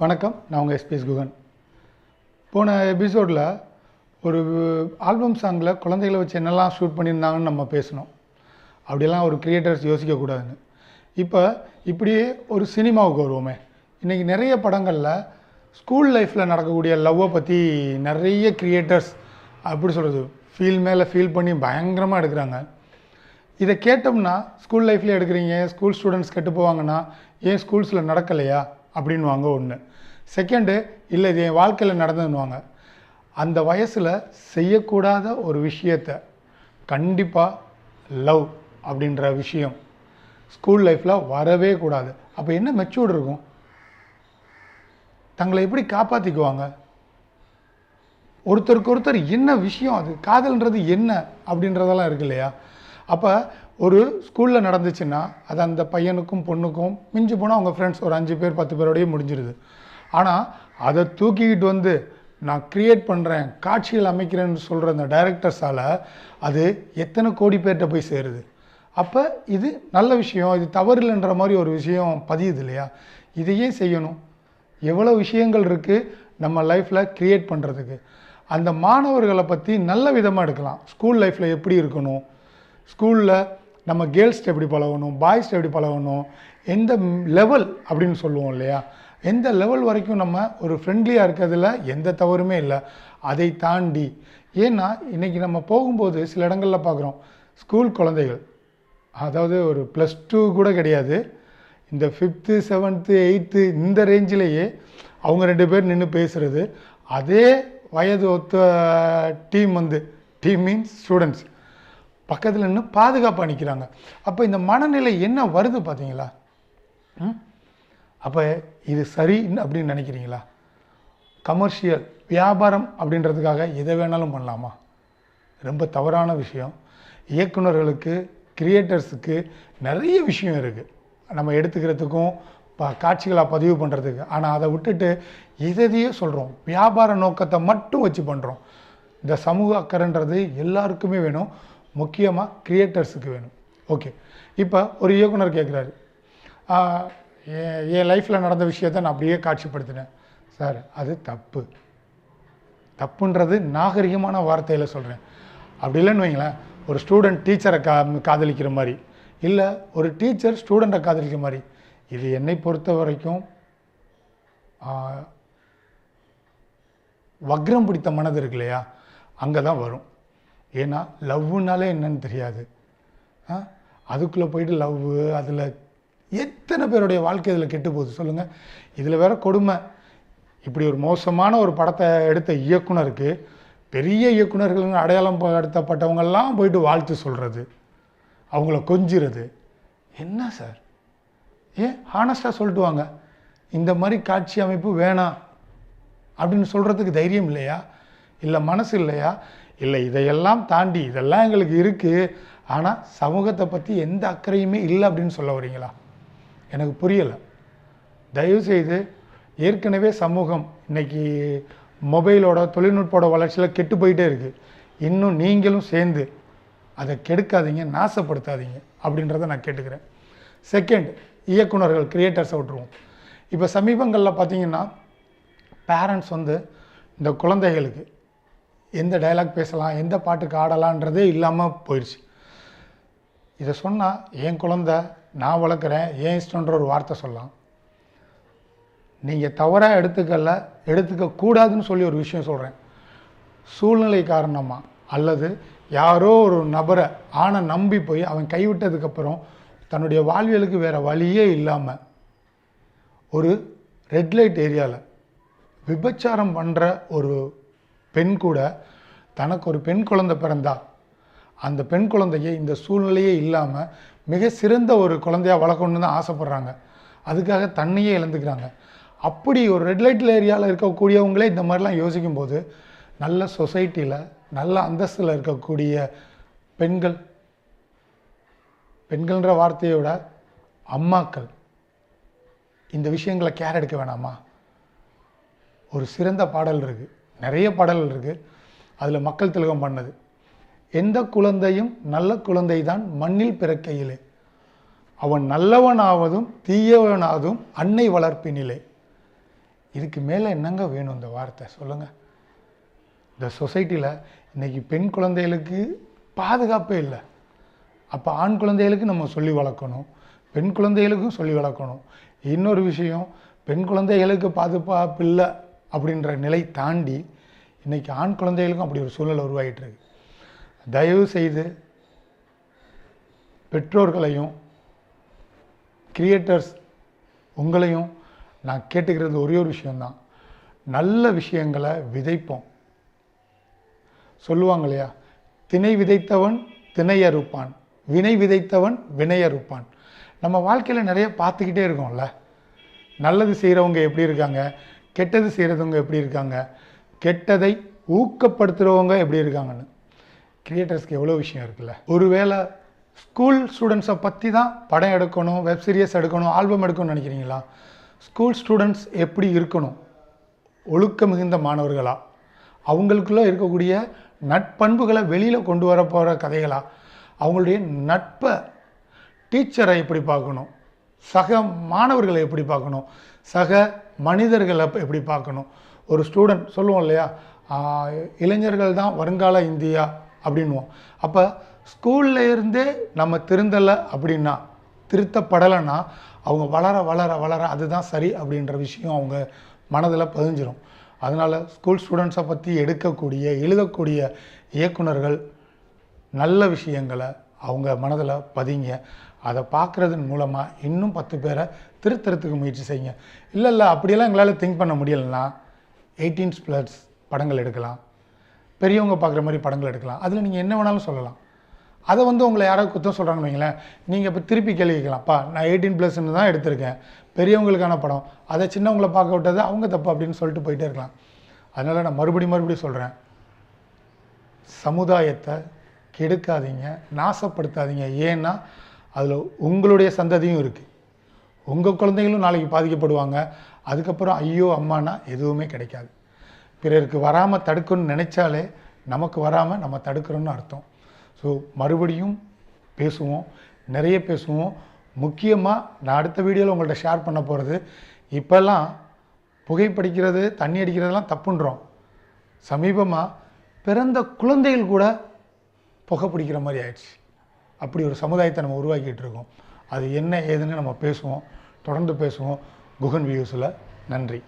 வணக்கம் நான் உங்கள் எஸ்பிஎஸ் குகன். போன எபிசோடில் ஒரு ஆல்பம் சாங்கில் குழந்தைகளை வச்சு என்னெல்லாம் ஷூட் பண்ணியிருந்தாங்கன்னு நம்ம பேசணும். அப்படியெல்லாம் ஒரு கிரியேட்டர்ஸ் யோசிக்கக்கூடாதுன்னு இப்போ இப்படியே ஒரு சினிமாவுக்கு வருவோமே. இன்றைக்கி நிறைய படங்களில் ஸ்கூல் லைஃப்பில் நடக்கக்கூடிய லவ்வை பற்றி நிறைய கிரியேட்டர்ஸ் அப்படி சொல்கிறது ஃபீல் மேலே ஃபீல் பண்ணி பயங்கரமாக எடுக்கிறாங்க. இதை கேட்டோம்னா ஸ்கூல் லைஃப்லேயே எடுக்கிறீங்க ஸ்கூல் ஸ்டூடெண்ட்ஸ் கெட்டு போவாங்கன்னா ஏன் ஸ்கூல்ஸில் நடக்கலையா? அப்படின்வாங்க ஒன்று செகண்டு இல்லை இது என் வாழ்க்கையில் நடந்ததுன்னுவாங்க. அந்த வயசில் செய்யக்கூடாத ஒரு விஷயத்தை கண்டிப்பாக லவ் அப்படின்ற விஷயம் ஸ்கூல் லைஃப்பில் வரவே கூடாது. அப்போ என்ன மெச்சூர்டு இருக்கும்? தங்களை எப்படி காப்பாற்றிக்குவாங்க ஒருத்தருக்கு ஒருத்தர் என்ன விஷயம் அது? காதல்ன்றது என்ன அப்படின்றதெல்லாம் இருக்கு இல்லையா? அப்போ ஒரு ஸ்கூலில் நடந்துச்சுன்னா அது அந்த பையனுக்கும் பொண்ணுக்கும் மிஞ்சி போனால் அவங்க ஃப்ரெண்ட்ஸ் ஒரு அஞ்சு பேர் பத்து பேரோடய முடிஞ்சிருது. ஆனால் அதை தூக்கிக்கிட்டு வந்து நான் க்ரியேட் பண்ணுறேன் காட்சிகள் அமைக்கிறேன்னு சொல்கிற அந்த டைரக்டர்ஸால் அது எத்தனை கோடி பேர்கிட்ட போய் சேருது. அப்போ இது நல்ல விஷயம் இது தவறில்லைன்ற மாதிரி ஒரு விஷயம் பதியுது இல்லையா? இதையே செய்யணும். எவ்வளோ விஷயங்கள் இருக்குது நம்ம லைஃப்பில் க்ரியேட் பண்ணுறதுக்கு அந்த மாணவர்களை பற்றி நல்ல விதமாக எடுக்கலாம். ஸ்கூல் லைஃப்பில் எப்படி இருக்கணும்? ஸ்கூலில் நம்ம கேர்ள்ஸ்ட்டு எப்படி பழகணும் பாய்ஸ்ட்டு எப்படி பழகணும் எந்த லெவல் அப்படின்னு சொல்லுவோம் இல்லையா? எந்த லெவல் வரைக்கும் நம்ம ஒரு ஃப்ரெண்ட்லியாக இருக்கிறதுல எந்த தவறுமே இல்லை. அதை தாண்டி ஏன்னா இன்றைக்கி நம்ம போகும்போது சில இடங்களில் பார்க்குறோம் ஸ்கூல் குழந்தைகள் அதாவது ஒரு ப்ளஸ் டூ கூட கிடையாது இந்த ஃபிஃப்த்து செவன்த்து எயித்து இந்த ரேஞ்சிலேயே அவங்க ரெண்டு பேர் நின்று பேசுகிறது அதே வயது ஒத்த டீம் வந்து டீம் மீன்ஸ் ஸ்டூடெண்ட்ஸ் பக்கத்தில் நின்று பாதுகாப்பாக நிற்கிறாங்க அப்போ இந்த மனநிலை என்ன வருது பார்த்தீங்களா ம்? அப்போ இது சரி அப்படின்னு நினைக்கிறீங்களா? கமர்ஷியல் வியாபாரம் அப்படின்றதுக்காக எதை வேணாலும் பண்ணலாமா? ரொம்ப தவறான விஷயம். இயக்குனர்களுக்கு கிரியேட்டர்ஸுக்கு நிறைய விஷயம் இருக்குது நம்ம எடுத்துக்கிறதுக்கும் ப காட்சிகளாக பதிவு பண்ணுறதுக்கு ஆனால் அதை விட்டுட்டு இதையே சொல்கிறோம் வியாபார நோக்கத்தை மட்டும் வச்சு பண்ணுறோம் இந்த சமூக அக்கறைன்றது எல்லாருக்குமே வேணும். முக்கியமாக கிரியேட்டர்ஸுக்கு வேணும். ஓகே இப்போ ஒரு இயக்குனர் கேட்குறாரு என் என் லைஃப்பில் நடந்த விஷயத்த நான் அப்படியே காட்சிப்படுத்தினேன். சார் அது தப்பு. தப்புன்றது நாகரிகமான வார்த்தையில் சொல்கிறேன் அப்படி இல்லைன்னு வைங்களேன் ஒரு ஸ்டூடெண்ட் டீச்சரை கா காதலிக்கிற மாதிரி இல்லை ஒரு டீச்சர் ஸ்டூடெண்ட்டை காதலிக்கிற மாதிரி இது என்னை பொறுத்த வரைக்கும் வக்ரம் பிடித்த மனது இருக்கு இல்லையா? அங்கே தான் வரும். ஏன்னா லவ்வுனாலே என்னன்னு தெரியாது. ஆ? அதுக்குள்ளே போயிட்டு லவ்வு அதில் எத்தனை பேருடைய வாழ்க்கை இதில் கெட்டு போகுது சொல்லுங்கள் இதில் வேற கொடுமை. இப்படி ஒரு மோசமான ஒரு படத்தை எடுத்த இயக்குனருக்கு பெரிய இயக்குனர்கள் அடையாளம் படுத்தப்பட்டவங்கெல்லாம் போயிட்டு வாழ்த்து சொல்கிறது அவங்கள கொஞ்சிறது. என்ன சார்? ஏன் ஹானஸ்டாக சொல்லிட்டு வாங்க. இந்த மாதிரி காட்சி அமைப்பு வேணாம். அப்படின்னு சொல்கிறதுக்கு தைரியம் இல்லையா? இல்லை மனசு இல்லையா? இல்லை இதையெல்லாம் தாண்டி இதெல்லாம் எங்களுக்கு இருக்குது ஆனால் சமூகத்தை பற்றி எந்த அக்கறையுமே இல்லை அப்படின்னு சொல்ல வரீங்களா? எனக்கு புரியலை. தயவுசெய்து ஏற்கனவே சமூகம் இன்னைக்கு மொபைலோட தொழில்நுட்போட வளர்ச்சியில் கெட்டு போயிட்டே இருக்குது இன்னும் நீங்களும் சேர்ந்து அதை கெடுக்காதீங்க நாசப்படுத்தாதீங்க அப்படின்றத நான் கேட்டுக்கிறேன். செகண்ட் இயக்குனர்கள் கிரியேட்டர்ஸை விட்டுருவோம். இப்போ சமீபங்களில் பார்த்தீங்கன்னா பேரண்ட்ஸ் வந்து இந்த குழந்தைகளுக்கு எந்த டைலாக் பேசலாம் எந்த பாட்டுக்கு ஆடலான்றதே இல்லாமல் போயிடுச்சு இதை சொன்னால் என் குழந்த நான் வளர்க்குறேன் ஏன் இஷ்டன்ற ஒரு வார்த்தை சொல்லலாம். நீங்கள் தவறாக எடுத்துக்கல எடுத்துக்க கூடாதுன்னு சொல்லி ஒரு விஷயம் சொல்கிறேன் சூழ்நிலை காரணமாக அல்லது யாரோ ஒரு நபரை ஆணை நம்பி போய் அவன் கைவிட்டதுக்கப்புறம் தன்னுடைய வாழ்வியலுக்கு வேறு வழியே இல்லாமல் ஒரு ரெட் லைட் ஏரியாவில் விபச்சாரம் பண்ணுற ஒரு பெண் கூட தனக்கு ஒரு பெண் குழந்தை பிறந்தா அந்த பெண் குழந்தையை இந்த சூழ்நிலையே இல்லாமல் மிக சிறந்த ஒரு குழந்தையாக வளர்க்கணுன்னு தான் ஆசைப்பட்றாங்க. அதுக்காக தன்னையே இழந்துக்கிறாங்க. அப்படி ஒரு ரெட் லைட்டில் ஏரியாவில் இருக்கக்கூடியவங்களே இந்த மாதிரிலாம் யோசிக்கும்போது நல்ல சொசைட்டியில் நல்ல அந்தஸ்தில் இருக்கக்கூடிய பெண்கள் பெண்கள்ன்ற வார்த்தையை விட அம்மாக்கள் இந்த விஷயங்களை கேர் எடுக்க வேணாமா? ஒரு சிறந்த பாடல் இருக்குது நிறைய பாடல்கள் இருக்குது அதில் மக்கள் திலகம் பண்ணது. எந்த குழந்தையும் நல்ல குழந்தை தான் மண்ணில் பிறக்கையிலே. அவன் நல்லவனாவதும் தீயவனாவதும் அன்னை வளர்ப்பினிலே. இதுக்கு மேலே என்னங்க வேணும் இந்த வார்த்தை? சொல்லுங்கள் இந்த சொசைட்டியில் இன்னைக்கு பெண் குழந்தைகளுக்கு பாதுகாப்பே இல்லை. அப்போ ஆண் குழந்தைகளுக்கு நம்ம சொல்லி வளர்க்கணும். பெண் குழந்தைகளுக்கும் சொல்லி வளர்க்கணும். இன்னொரு விஷயம் பெண் குழந்தைகளுக்கு பாதுகாப்பு இல்லை. அப்படின்ற நிலை தாண்டி இன்றைக்கி ஆண் குழந்தைகளுக்கும் அப்படி ஒரு சூழல் உருவாகிட்டுருக்கு தயவு செய்து பெற்றோர்களையும் கிரியேட்டர்ஸ் உங்களையும் நான் கேட்டுக்கிறது ஒரே ஒரு விஷயந்தான் நல்ல விஷயங்களை விதைப்போம். சொல்லுவாங்க இல்லையா? திணை விதைத்தவன் திணையறுப்பான் வினை விதைத்தவன் வினையறுப்பான் நம்ம வாழ்க்கையில் நிறைய பார்த்துக்கிட்டே இருக்கோம்ல. நல்லது செய்கிறவங்க எப்படி இருக்காங்க? கெட்டது செய்கிறவங்க எப்படி இருக்காங்க? கெட்டதை ஊக்கப்படுத்துகிறவங்க எப்படி இருக்காங்கன்னு. கிரியேட்டர்ஸ்க்கு எவ்வளோ விஷயம் இருக்குல்ல? ஒருவேளை ஸ்கூல் ஸ்டூடெண்ட்ஸை பற்றி தான் படம் எடுக்கணும் வெப் சீரியஸ் எடுக்கணும் ஆல்பம் எடுக்கணும்னு நினைக்கிறீங்களா? ஸ்கூல் ஸ்டூடெண்ட்ஸ் எப்படி இருக்கணும்? ஒழுக்க மிகுந்த மாணவர்களா? அவங்களுக்குள்ள இருக்கக்கூடிய நட்பண்புகளை வெளியில் கொண்டு வர போகிற கதைகளா? அவங்களுடைய நட்பை டீச்சரை எப்படி பார்க்கணும்? சக மாணவர்களை எப்படி பார்க்கணும்? சக மனிதர்களை எப்படி பார்க்கணும்? ஒரு ஸ்டூடெண்ட் சொல்லுவோம் இல்லையா? இளைஞர்கள் தான் வருங்கால இந்தியா அப்படின்வோம் அப்போ ஸ்கூல்ல இருந்தே நம்ம திருந்தலை அப்படின்னா திருத்தப்படலைன்னா அவங்க வளர வளர வளர அதுதான் சரி அப்படின்ற விஷயம் அவங்க மனதில் பதிஞ்சிடும் அதனால் ஸ்கூல் ஸ்டூடெண்ட்ஸை பற்றி எடுக்கக்கூடிய எழுதக்கூடிய இயக்குனர்கள் நல்ல விஷயங்களை அவங்க மனதில் பதிங்க. அதை பார்க்குறதன் மூலமாக இன்னும் பத்து பேரை திருத்தறதுக்கு முயற்சி செய்யுங்க. இல்லை இல்லை அப்படியெல்லாம் எங்களால் திங்க் பண்ண முடியலைன்னா எயிட்டீன்ஸ் ப்ளஸ் படங்கள் எடுக்கலாம். பெரியவங்க பார்க்குற மாதிரி படங்கள் எடுக்கலாம். அதில் நீங்கள் என்ன வேணாலும் சொல்லலாம். அதை வந்து உங்களை யாராவது குத்தம் சொல்கிறாங்கன்னு வைங்களேன். நீங்கள் இப்போ திருப்பி கேள்வி கேட்கலாம்ப்பா நான் எயிட்டீன் ப்ளஸ்ன்னு தான் எடுத்திருக்கேன். பெரியவங்களுக்கான படம். அதை சின்னவங்களை பார்க்க விட்டது அவங்க தப்பு அப்படின்னு சொல்லிட்டு போயிட்டே இருக்கலாம். அதனால் நான் மறுபடியும் மறுபடியும் சொல்கிறேன் சமுதாயத்தை கெடுக்காதீங்க நாசப்படுத்தாதீங்க. ஏன்னா அதில் உங்களுடைய சந்ததியும் இருக்குது உங்கள் குழந்தைகளும் நாளைக்கு பாதிக்கப்படுவாங்க. அதுக்கப்புறம் ஐயோ அம்மானா எதுவுமே கிடைக்காது. பிறருக்கு வராமல் தடுக்கணும்னு நினைச்சாலே நமக்கு வராமல் நம்ம தடுக்கிறோன்னு அர்த்தம். ஸோ மறுபடியும் பேசுவோம். நிறைய பேசுவோம். முக்கியமாக நான் அடுத்த வீடியோவில் உங்கள்கிட்ட ஷேர் பண்ண போகிறது இப்போல்லாம் புகைப்படிக்கிறது தண்ணி அடிக்கிறதெல்லாம் தப்புன்றோம். சமீபமாக பிறந்த குழந்தைகள் கூட புகை பிடிக்கிற மாதிரி ஆயிடுச்சு. அப்படி ஒரு சமுதாயத்தை நம்ம உருவாக்கிட்டு இருக்கோம். அது என்ன ஏதுன்னு நம்ம பேசுவோம். தொடர்ந்து பேசுவோம். குகன் வியூஸில் நன்றி.